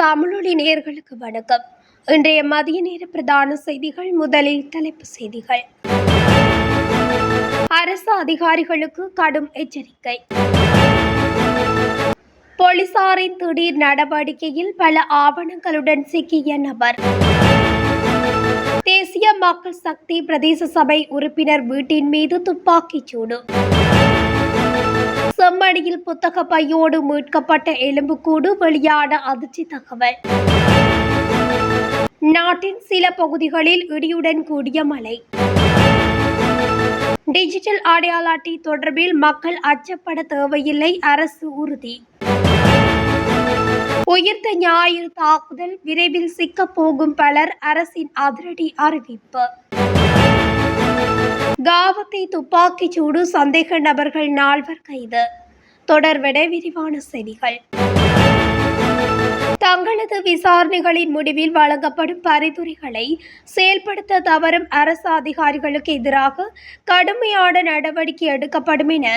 தமிழொலி நேர்களுக்கு வணக்கம். இன்றைய மதிய நேர பிரதான செய்திகள் முதலில் தலைப்பு செய்திகள். அரசு அதிகாரிகளுக்கு கடும் எச்சரிக்கை. போலீசாரின் திடீர் நடவடிக்கையில் பல ஆவணங்களுடன் சிக்கிய நபர். தேசிய மக்கள் சக்தி பிரதேச சபை உறுப்பினர் வீட்டின் மீது துப்பாக்கிச் சூடு. செம்மணியில் புத்தக பையோடு மீட்கப்பட்ட எலும்புக்கூடு வெளியான அதிர்ச்சி தகவல். நாட்டின் சில பகுதிகளில் இடியுடன் கூடிய மழை. டிஜிட்டல் அடையாள அட்டை தொடர்பில் மக்கள் அச்சப்பட தேவையில்லை அரசு உறுதி. உயிர்த்த ஞாயிறு தாக்குதல் விரைவில் சிக்கப் போகும் பலர் அரசின் அதிரடி அறிவிப்பு. காவத்தை துப்பாக்கிச் சூடு சந்தேக நபர்கள் நால்வர் கைது. தொடர்விட விரிவான செய்திகள். தங்களது விசாரணைகளின் முடிவில் வழங்கப்படும் பரிந்துரைகளை செயல்படுத்த தவறும் அரசு அதிகாரிகளுக்கு எதிராக கடுமையான நடவடிக்கை எடுக்கப்படும் என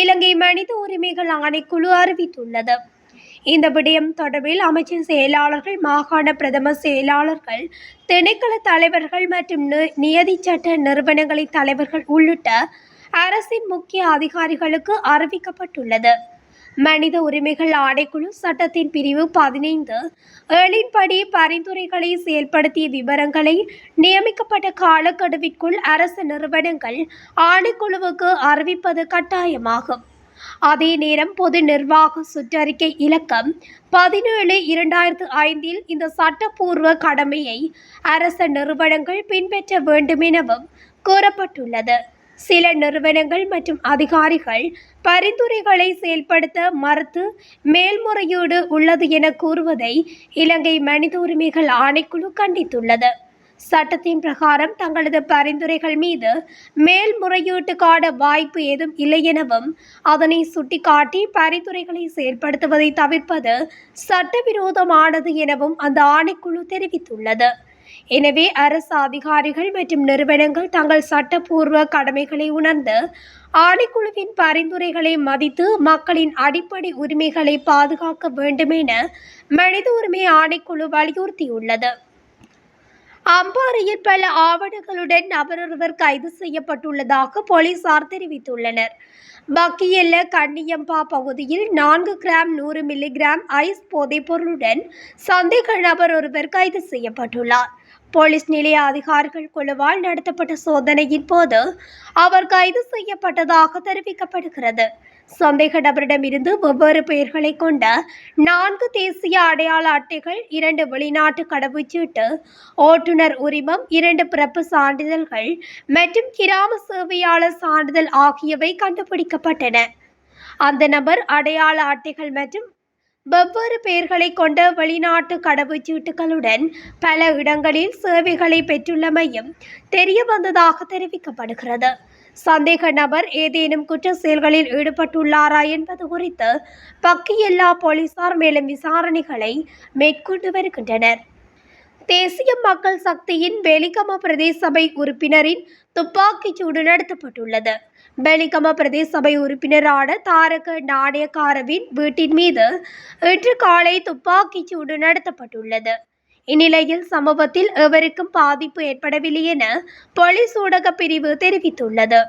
இலங்கை மனித உரிமைகள் ஆணைக்குழு அறிவித்துள்ளது. இந்த விடயம் தொடர்பில் அமைச்சின் செயலாளர்கள் மாகாண பிரதம செயலாளர்கள் திணைக்கள தலைவர்கள் மற்றும் நியதி சட்ட நிறுவனங்களின் தலைவர்கள் உள்ளிட்ட அரசின் முக்கிய அதிகாரிகளுக்கு அறிவிக்கப்பட்டுள்ளது. மனித உரிமைகள் ஆணைக்குழு சட்டத்தின் பிரிவு பதினைந்து ஏழின்படி பரிந்துரைகளை செயல்படுத்திய விவரங்களை நியமிக்கப்பட்ட காலக்கெடுவிற்குள் அரசு நிறுவனங்கள் ஆணைக்குழுவுக்கு அறிவிப்பது கட்டாயமாகும். அதே நேரம் பொது நிர்வாக சுற்றறிக்கை இலக்கம் பதினேழு இரண்டாயிரத்து ஐந்தில் இந்த சட்டப்பூர்வ கடமையை அரச நிறுவனங்கள் பின்பற்ற வேண்டும் எனவும் கூறப்பட்டுள்ளது. சில நிறுவனங்கள் மற்றும் அதிகாரிகள் பரிந்துரைகளை செயல்படுத்த மறுத்து மேல்முறையீடு உள்ளது என கூறுவதை இலங்கை மனித உரிமைகள் ஆணைக்குழு கண்டித்துள்ளது. சட்டத்தின் பிரகாரம் தங்களது பரிந்துரைகள் மீது மேல்முறையீட்டுக்கான வாய்ப்பு ஏதும் இல்லை எனவும் அதனை சுட்டிக்காட்டி பரிந்துரைகளை செயல்படுத்துவதை தவிர்ப்பது சட்டவிரோதமானது எனவும் அந்த ஆணைக்குழு தெரிவித்துள்ளது. எனவே அரசு அதிகாரிகள் மற்றும் நிறுவனங்கள் தங்கள் சட்டப்பூர்வ கடமைகளை உணர்ந்து ஆணைக்குழுவின் பரிந்துரைகளை மதித்து மக்களின் அடிப்படை உரிமைகளை பாதுகாக்க வேண்டும் என மனித உரிமை ஆணைக்குழு வலியுறுத்தியுள்ளது. அம்பாறையில் பல ஆவணங்களுடன் நபரொருவர் கைது செய்யப்பட்டுள்ளதாக போலீசார் தெரிவித்துள்ளனர். பக்கியல்ல கண்ணியம்பா பகுதியில் நான்கு கிராம் நூறு மில்லிகிராம் ஐஸ் போதைப் பொருளுடன் சந்தேக நபர் ஒருவர் கைது செய்யப்பட்டுள்ளார். போலீஸ் நிலைய அதிகாரிகள் குழுவால் நடத்தப்பட்ட சோதனையின் போது அவர் கைது செய்யப்பட்டதாக தெரிவிக்கப்படுகிறது. சந்தேக நபரிடமிருந்து வெவ்வேறு பெயர்களை கொண்ட நான்கு தேசிய அடையாள அட்டைகள் இரண்டு வெளிநாட்டு கடவுச்சீட்டு ஓட்டுநர் உரிமம் இரண்டு பிறப்பு சான்றிதழ்கள் மற்றும் கிராம சேவையாளர் சான்றிதழ் ஆகியவை கண்டுபிடிக்கப்பட்டன. அந்த நபர் அடையாள அட்டைகள் மற்றும் வெவ்வேறு பெயர்களை கொண்ட வெளிநாட்டு கடவுச்சீட்டுகளுடன் பல இடங்களில் சேவைகளை பெற்றுள்ளமையும் தெரிய வந்ததாக தெரிவிக்கப்படுகிறது. சந்தேக நபர் ஏதேனும் குற்ற செயல்களில் ஈடுபட்டுள்ளாரா என்பது குறித்து பக்கியல்லா போலீசார் மேலும் விசாரணைகளை மேற்கொண்டு வருகின்றனர். தேசிய மக்கள் சக்தியின் பெலிகம பிரதேச சபை உறுப்பினரின் துப்பாக்கிச் சூடு நடத்தப்பட்டுள்ளது. பெலிகம பிரதேச சபை உறுப்பினரான தாரக நாணயக்காரவின் வீட்டின் மீது இன்று காலை துப்பாக்கிச் சூடு நடத்தப்பட்டுள்ளது. இந்நிலையில் சம்பவத்தில் எவருக்கும் பாதிப்பு ஏற்படவில்லை என போலீஸ் ஊடக பிரிவு தெரிவித்துள்ளது.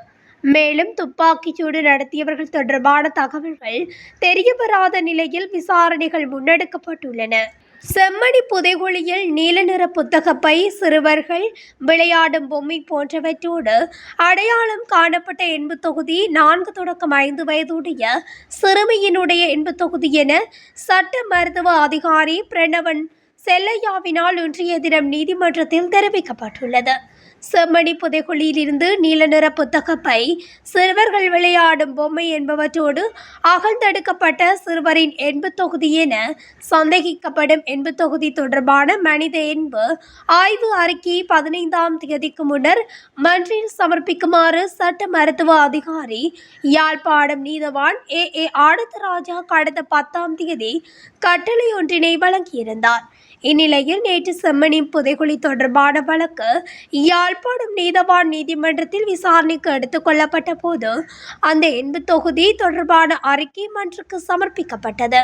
மேலும் துப்பாக்கிச்சூடு நடத்தியவர்கள் தொடர்பான தகவல்கள் தெரியவராத நிலையில் விசாரணைகள் முன்னெடுக்கப்பட்டுள்ளன. செம்மணி புதைகுழியில் நீல நிற புத்தகப்பை சிறுவர்கள் விளையாடும் பொம்மை போன்றவற்றோடு அடையாளம் காணப்பட்ட எண்பு தொகுதி நான்கு தொடக்கம் ஐந்து வயதுடைய சிறுமியினுடைய எண்பு தொகுதி என சட்ட மருத்துவ அதிகாரி பிரணவன் செல்லையாவினால் இன்றைய தினம் நீதிமன்றத்தில் தெரிவிக்கப்பட்டுள்ளது. செம்மணி புதைகுழியிலிருந்து நீல நிற புத்தகப்பை சிறுவர்கள் விளையாடும் பொம்மை என்பவற்றோடு அகழ்ந்தெடுக்கப்பட்ட சிறுவரின் எண்பு தொகுதி என சந்தேகிக்கப்படும் எண்பு தொகுதி தொடர்பான மனித எண்பு ஆய்வு அறிக்கை பதினைந்தாம் தேதிக்கு முன்னர் மன்றில் சமர்ப்பிக்குமாறு சட்ட மருத்துவ அதிகாரி யாழ்ப்பாணம் நீதவான் ஏ ஏ ஆனந்தராஜா கடந்த பத்தாம் தேதி கட்டளை ஒன்றினை வழங்கியிருந்தார். இந்நிலையில் நேற்று செம்மணி புதைகுழி தொடர்பான வழக்கு யாழ்ப்பாணம் நீதவான் நீதிமன்றத்தில் விசாரணைக்கு எடுத்துக் கொள்ளப்பட்ட போது அந்த எண்பு தொகுதி தொடர்பான அறிக்கை மன்றுக்கு சமர்ப்பிக்கப்பட்டது.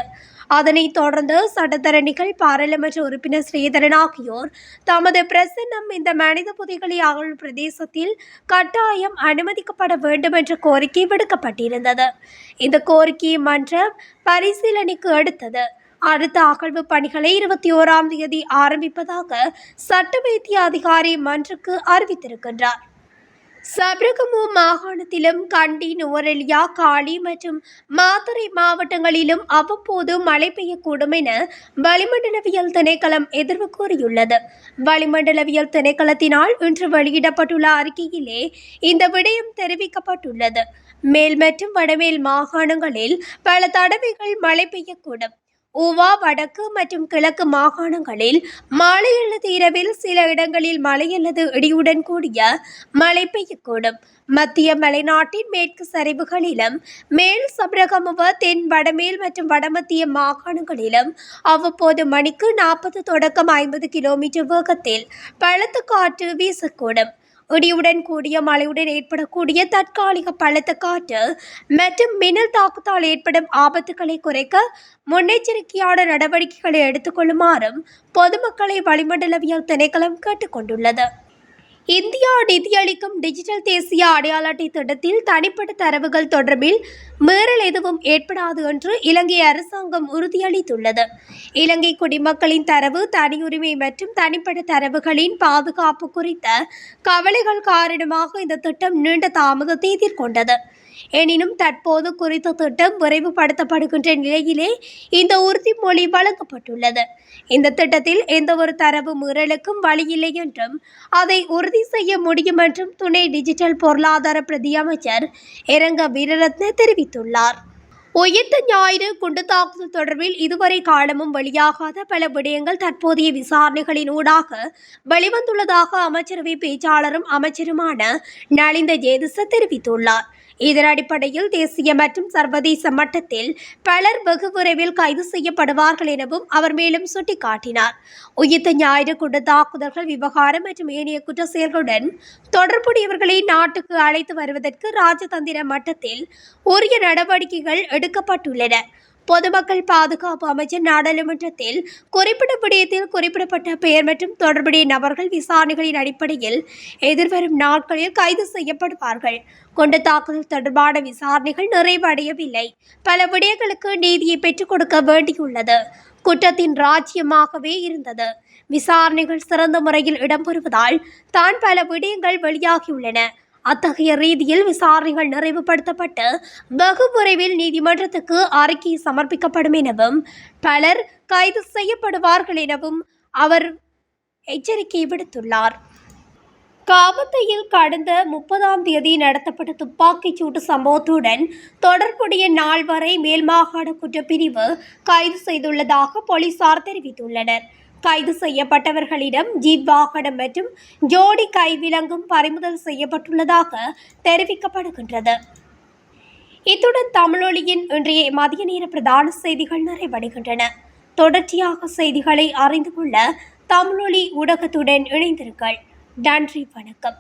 அதனைத் தொடர்ந்து சட்டத்தரணிகள் பாராளுமன்ற உறுப்பினர் ஸ்ரீதரன் ஆகியோர் தமது பிரசன்னம் இந்த மனித புதைகளை அகழ்வு பிரதேசத்தில் கட்டாயம் அனுமதிக்கப்பட வேண்டும் என்ற கோரிக்கை விடுக்கப்பட்டிருந்தது. இந்த கோரிக்கையை மன்றம் பரிசீலனைக்கு எடுத்தது. அடுத்த அகழ்வு பணிகளை இருபத்தி ஓராம் தேதி ஆரம்பிப்பதாக சட்ட வைத்திய அதிகாரி மன்றுக்கு அறிவித்திருக்கின்றார். சபரகமு மாகாணத்திலும் கண்டி நுவரெலியா காளி மற்றும் மாத்தறை மாவட்டங்களிலும் அவ்வப்போது மழை பெய்யக்கூடும் என வளிமண்டலவியல் திணைக்களம் எதிர்வு கூறியுள்ளது. வளிமண்டலவியல் திணைக்களத்தினால் இன்று வெளியிடப்பட்டுள்ள அறிக்கையிலே இந்த விடயம் தெரிவிக்கப்பட்டுள்ளது. மேல் மற்றும் வடமேல் மாகாணங்களில் பல தடவைகள் மழை பெய்யக்கூடும். ஊவா வடக்கு மற்றும் கிழக்கு மாகாணங்களில் மாலை அல்லது இரவில் சில இடங்களில் மழை அல்லது இடியுடன் கூடிய மழை பெய்யக்கூடும். மத்திய மலைநாட்டின் மேற்கு சரிவுகளிலும் மேல் சபரகமுவ தென் வடமேல் மற்றும் வடமத்திய மாகாணங்களிலும் அவ்வப்போது மணிக்கு நாற்பது தொடக்கம் ஐம்பது கிலோமீட்டர் வேகத்தில் பலத்த காற்று வீசக்கூடும். இடியுடன் கூடிய மழையுடன் ஏற்படக்கூடிய தற்காலிக பலத்த காற்று மற்றும் மின்னல் தாக்கத்தால் ஏற்படும் ஆபத்துக்களை குறைக்க முன்னெச்சரிக்கையான நடவடிக்கைகளை எடுத்துக்கொள்ளுமாறும் பொதுமக்களை வளிமண்டலவியல் திணைக்களம் கேட்டுக்கொண்டுள்ளது. இந்தியா நிதியளிக்கும் டிஜிட்டல் தேசிய அடையாள அட்டை திட்டத்தில் தனிப்பட்ட தரவுகள் தொடர்பில் மீறல் எதுவும் ஏற்படாது என்று இலங்கை அரசாங்கம் உறுதியளித்துள்ளது. இலங்கை குடிமக்களின் தரவு தனியுரிமை மற்றும் தனிப்பட்ட தரவுகளின் பாதுகாப்பு குறித்த கவலைகள் காரணமாக இந்த திட்டம் நீண்ட தாமதத்தை எதிர்கொண்டது. எனினும் தற்போது குறித்த திட்டம் விரைவுபடுத்தப்படுகின்ற நிலையிலே இந்த உறுதிமொழி வழங்கப்பட்டுள்ளது. இந்த திட்டத்தில் எந்த ஒரு தரவு மீறலுக்கும் வழியில்லை என்றும் அதை உறுதி செய்ய முடியும் என்றும் துணை டிஜிட்டல் பொருளாதார பிரதி அமைச்சர் இரங்க வீரரத்ன தெரிவித்துள்ளார். உயிர்த்த ஞாயிறு குண்டு தாக்குதல் தொடர்பில் இதுவரை காலமும் வெளியாகாத பல விடயங்கள் தற்போதைய விசாரணைகளின் ஊடாக வெளிவந்துள்ளதாக அமைச்சரவை பேச்சாளரும் அமைச்சருமான நலிந்த ஜேதிச தெரிவித்துள்ளார். இதன் அடிப்படையில் தேசிய மற்றும் சர்வதேச மட்டத்தில் பலர் வெகு விரைவில் கைது செய்யப்படுவார்கள் எனவும் அவர் மேலும் சுட்டிக்காட்டினார். உயிர்த்த ஞாயிறு குண்டு தாக்குதல்கள் விவகாரம் மற்றும் ஏனைய குற்ற செயல்களுடன் தொடர்புடையவர்களை நாட்டுக்கு அழைத்து வருவதற்கு ராஜதந்திர மட்டத்தில் உரிய நடவடிக்கைகள் எடுக்கப்பட்டுள்ளன. பொதுமக்கள் பாதுகாப்பு அமைச்சர் நாடாளுமன்றத்தில் குறிப்பிட்ட விடயத்தில் குறிப்பிடப்பட்ட பெயர் மற்றும் தொடர்புடைய நபர்கள் விசாரணைகளின் அடிப்படையில் எதிர்வரும் நாட்களில் கைது செய்யப்படுவார்கள். கொண்ட தாக்குதல் தொடர்பான விசாரணைகள் நிறைவடையவில்லை. பல விடயங்களுக்கு நீதியை பெற்றுக் கொடுக்க வேண்டியுள்ளது. குற்றத்தின் ராஜ்யமாகவே இருந்தது. விசாரணைகள் சிறந்த முறையில் இடம்பெறுவதால் தான் பல விடயங்கள் வெளியாகியுள்ளன. அத்தகைய ரீதியில் விசாரணைகள் நிறைவுபடுத்தப்பட்டு வெகு விரைவில் நீதிமன்றத்துக்கு அறிக்கை சமர்ப்பிக்கப்படும் எனவும் பலர் கைது செய்யப்படுவார்கள் எனவும் அவர் எச்சரிக்கை விடுத்துள்ளார். காமத்தையில் கடந்த முப்பதாம் தேதி நடத்தப்பட்ட துப்பாக்கிச் சூட்டு சம்பவத்துடன் தொடர்புடைய நால்வரை மேல்மாகாண குற்றப்பிரிவு கைது செய்துள்ளதாக போலீசார் தெரிவித்துள்ளனர். கைது செய்யப்பட்டவர்களிடம் ஜீப் வாகனம் மற்றும் ஜோடி கைவிலங்கும் பறிமுதல் செய்யப்பட்டுள்ளதாக தெரிவிக்கப்படுகின்றது. இத்துடன் தமிழொலியின் இன்றைய மதிய நேர பிரதான செய்திகள் நிறைவடைகின்றன. தொடர்ச்சியாக செய்திகளை அறிந்து கொள்ள தமிழொலி ஊடகத்துடன் இணைந்திருங்கள். நன்றி வணக்கம்.